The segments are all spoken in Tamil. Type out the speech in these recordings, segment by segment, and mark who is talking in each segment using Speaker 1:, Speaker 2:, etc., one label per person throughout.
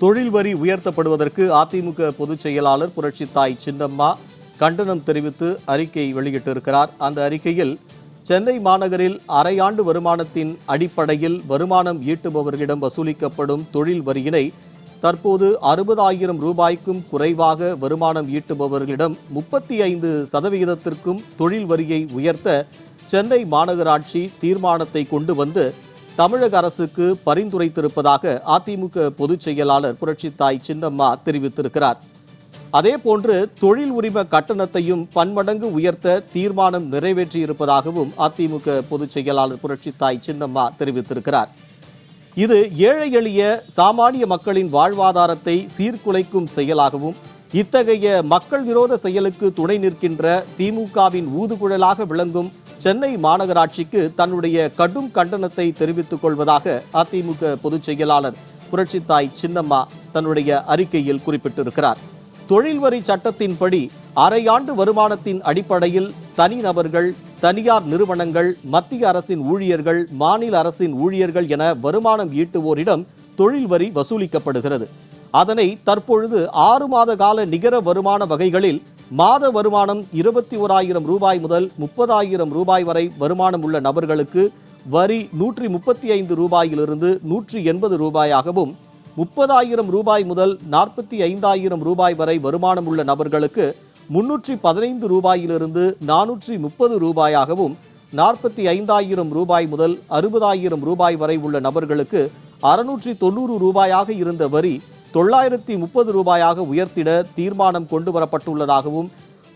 Speaker 1: தொழில் வரி உயர்த்தப்படுவதற்கு அதிமுக பொதுச் செயலாளர் புரட்சித்தாய் சின்னம்மா கண்டனம் தெரிவித்து அறிக்கை வெளியிட்டிருக்கிறார். அந்த அறிக்கையில் சென்னை மாநகரில் அரையாண்டு வருமானத்தின் அடிப்படையில் வருமானம் ஈட்டுபவர்களிடம் வசூலிக்கப்படும் தொழில் வரியினை தற்போது அறுபதாயிரம் ரூபாய்க்கும் குறைவாக வருமானம் ஈட்டுபவர்களிடம் முப்பத்தி ஐந்து சதவிகிதத்திற்கும் தொழில் வரியை உயர்த்த சென்னை மாநகராட்சி தீர்மானத்தை கொண்டு வந்து தமிழக அரசுக்கு பரிந்துரைத்திருப்பதாக அதிமுக பொதுச் செயலாளர் புரட்சித்தாய் சின்னம்மா தெரிவித்திருக்கிறார். அதேபோன்று தொழில் உரிம கட்டணத்தையும் பன்மடங்கு உயர்த்த தீர்மானம் நிறைவேற்றியிருப்பதாகவும் அதிமுக பொதுச் செயலாளர் புரட்சித்தாய் சின்னம்மா தெரிவித்திருக்கிறார். இது ஏழை எளிய சாமானிய மக்களின் வாழ்வாதாரத்தை சீர்குலைக்கும் செயலாகவும் இத்தகைய மக்கள் விரோத செயலுக்கு துணை நிற்கின்ற திமுகவின் ஊதுகுழலாக விளங்கும் சென்னை மாநகராட்சிக்கு தன்னுடைய கடும் கண்டனத்தை தெரிவித்துக் கொள்வதாக அதிமுக பொதுச் செயலாளர் புரட்சித்தாய் சின்னம்மா தன்னுடைய அறிக்கையில் குறிப்பிட்டிருக்கிறார். தொழில் வரி சட்டத்தின்படி அரையாண்டு வருமானத்தின் அடிப்படையில் தனிநபர்கள் தனியார் நிறுவனங்கள் மத்திய அரசின் ஊழியர்கள் மாநில அரசின் ஊழியர்கள் என வருமானம் ஈட்டுவோரிடம் தொழில் வரி வசூலிக்கப்படுகிறது. அதனை தற்பொழுது ஆறு மாத கால நிகர வருமான வகைகளில் மாத வருமானம் இருபத்தி ஓராயிரம் ரூபாய் முதல் முப்பதாயிரம் ரூபாய் வரை வருமானம் உள்ள நபர்களுக்கு வரி நூற்றி முப்பத்தி ஐந்து ரூபாயிலிருந்து நூற்றி எண்பது ரூபாயாகவும் முப்பதாயிரம் ரூபாய் முதல் நாற்பத்தி ஐந்தாயிரம் ரூபாய் வரை வருமானம் உள்ள நபர்களுக்கு முன்னூற்றி பதினைந்து ரூபாயிலிருந்து நானூற்றி முப்பது ரூபாயாகவும் நாற்பத்தி ஐந்தாயிரம் ரூபாய் முதல் அறுபதாயிரம் ரூபாய் வரை உள்ள நபர்களுக்கு அறுநூற்றி தொண்ணூறு ரூபாயாக இருந்த வரி தொள்ளாயிரத்தி முப்பது ரூபாயாக உயர்த்திட தீர்மானம் கொண்டு வரப்பட்டுள்ளதாகவும்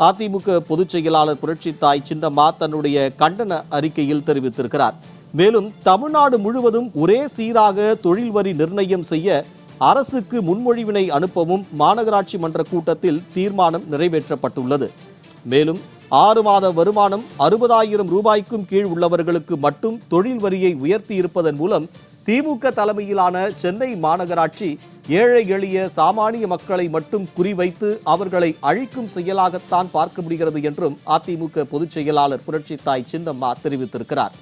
Speaker 1: அதிமுக பொதுச் செயலாளர் புரட்சித்தாய் சின்னம்மா தன்னுடைய கண்டன அறிக்கையில் தெரிவித்திருக்கிறார். மேலும் தமிழ்நாடு முழுவதும் ஒரே சீராக தொழில் வரி நிர்ணயம் செய்ய அரசுக்கு முன்மொழிவினை அனுப்பவும் மாநகராட்சி மன்ற கூட்டத்தில் தீர்மானம் நிறைவேற்றப்பட்டுள்ளது. மேலும் ஆறு மாத வருமானம் அறுபதாயிரம் ரூபாய்க்கும் கீழ் உள்ளவர்களுக்கு மட்டும் தொழில் வரியை உயர்த்தி இருப்பதன் மூலம் திமுக தலைமையிலான சென்னை மாநகராட்சி ஏழை எளிய சாமானிய மக்களை மட்டும் குறிவைத்து அவர்களை அழிக்கும் செயலாகத்தான் பார்க்க முடிகிறது என்றும் அதிமுக பொதுச் செயலாளர் புரட்சித்தாய் சின்னம்மா தெரிவித்திருக்கிறார்.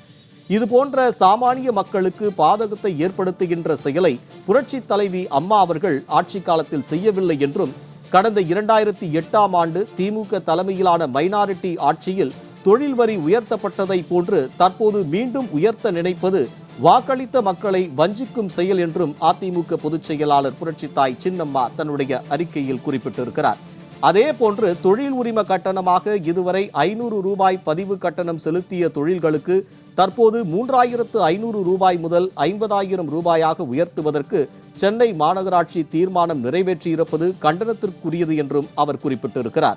Speaker 1: இது போன்ற சாமானிய மக்களுக்கு பாதகத்தை ஏற்படுத்துகின்ற செயலை புரட்சி தலைவி அம்மா அவர்கள் ஆட்சி காலத்தில் செய்யவில்லை என்றும் கடந்த இரண்டாயிரத்தி எட்டாம் ஆண்டு திமுக தலைமையிலான மைனாரிட்டி ஆட்சியில் தொழில் வரி உயர்த்தப்பட்டதை போன்று தற்போது மீண்டும் உயர்த்த நினைப்பது வாக்களித்த மக்களை வஞ்சிக்கும் செயல் என்றும் அதிமுக பொதுச் செயலாளர் புரட்சித்தாய் சின்னம்மா தன்னுடைய அறிக்கையில் குறிப்பிட்டிருக்கிறார். அதே போன்று தொழில் உரிம கட்டணமாக இதுவரை ஐநூறு ரூபாய் பதிவு கட்டணம் செலுத்திய தொழில்களுக்கு தற்போது மூன்றாயிரத்து ஐநூறு ரூபாய் முதல் ஐம்பதாயிரம் ரூபாயாக உயர்த்துவதற்கு சென்னை மாநகராட்சி தீர்மானம் நிறைவேற்றியிருப்பது கண்டனத்திற்குரியது என்றும் அவர் குறிப்பிட்டிருக்கிறார்.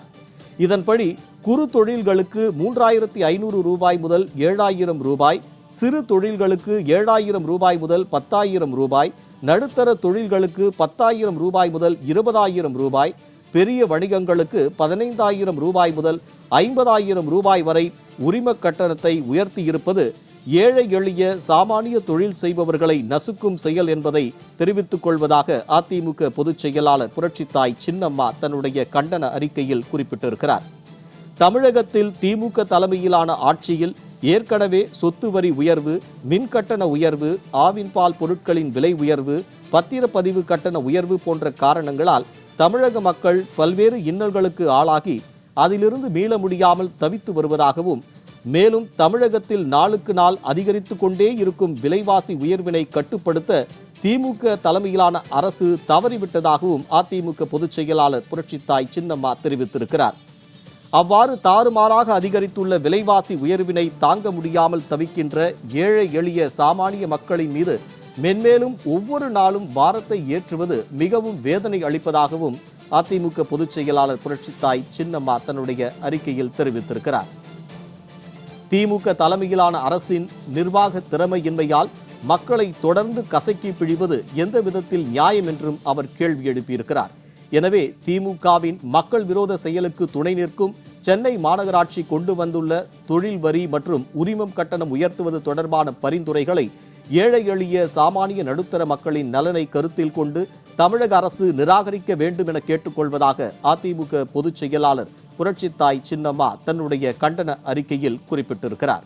Speaker 1: இதன்படி குறு தொழில்களுக்கு மூன்றாயிரத்தி ஐநூறு ரூபாய் முதல் ஏழாயிரம் ரூபாய் சிறு தொழில்களுக்கு ஏழாயிரம் ரூபாய் முதல் பத்தாயிரம் ரூபாய் நடுத்தர தொழில்களுக்கு பத்தாயிரம் ரூபாய் முதல் இருபதாயிரம் ரூபாய் பெரிய வணிகங்களுக்கு பதினைந்தாயிரம் ரூபாய் முதல் ஐம்பதாயிரம் ரூபாய் வரை உரிம கட்டணத்தை உயர்த்தியிருப்பது ஏழை எளிய சாமானிய தொழில் செய்பவர்களை நசுக்கும் செயல் என்பதை தெரிவித்துக் கொள்வதாக அதிமுக பொதுச் செயலாளர் புரட்சித்தாய் சின்னம்மா தன்னுடைய கண்டன அறிக்கையில் குறிப்பிட்டிருக்கிறார். தமிழகத்தில் திமுக தலைமையிலான ஆட்சியில் ஏற்கனவே சொத்து வரி உயர்வு மின் கட்டண உயர்வு ஆவின் பால் பொருட்களின் விலை உயர்வு பத்திரப்பதிவு கட்டண உயர்வு போன்ற காரணங்களால் தமிழக மக்கள் பல்வேறு இன்னல்களுக்கு ஆளாகி அதிலிருந்து மீள முடியாமல் தவித்து வருவதாகவும் மேலும் தமிழகத்தில் நாளுக்கு நாள் அதிகரித்து கொண்டே இருக்கும் விலைவாசி உயர்வினை கட்டுப்படுத்த திமுக தலைமையிலான அரசு தவறிவிட்டதாகவும் அதிமுக பொதுச் செயலாளர் புரட்சித்தாய் சின்னம்மா தெரிவித்திருக்கிறார். அவ்வாறு தாறுமாறாக அதிகரித்துள்ள விலைவாசி உயர்வினை தாங்க முடியாமல் தவிக்கின்ற ஏழை எளிய சாமானிய மக்களின் மீது மென்மேலும் ஒவ்வொரு நாளும் பாரத்தை ஏற்றுவது மிகவும் வேதனை அளிப்பதாகவும் அதிமுக பொதுச் செயலாளர் புரட்சித்தாய் சின்னம்மா தன்னுடைய அறிக்கையில் தெரிவித்திருக்கிறார். திமுக தலைமையிலான அரசின் நிர்வாக திறமையின்மையால் மக்களை தொடர்ந்து கசக்கி பிழிவது எந்த விதத்தில் நியாயம் என்றும் அவர் கேள்வி எழுப்பியிருக்கிறார். எனவே திமுகவின் மக்கள் விரோத செயலுக்கு துணை நிற்கும் சென்னை மாநகராட்சி கொண்டு வந்துள்ள தொழில் வரி மற்றும் உரிமம் கட்டணம் உயர்த்துவது தொடர்பான பரிந்துரைகளை ஏழை எளிய சாமானிய நடுத்தர மக்களின் நலனை கருத்தில் கொண்டு தமிழக அரசு நிராகரிக்க வேண்டும் என கேட்டுக்கொள்வதாக அதிமுக பொதுச் செயலாளர் புரட்சித்தாய் சின்னம்மா தன்னுடைய கண்டன அறிக்கையில் குறிப்பிட்டிருக்கிறார்.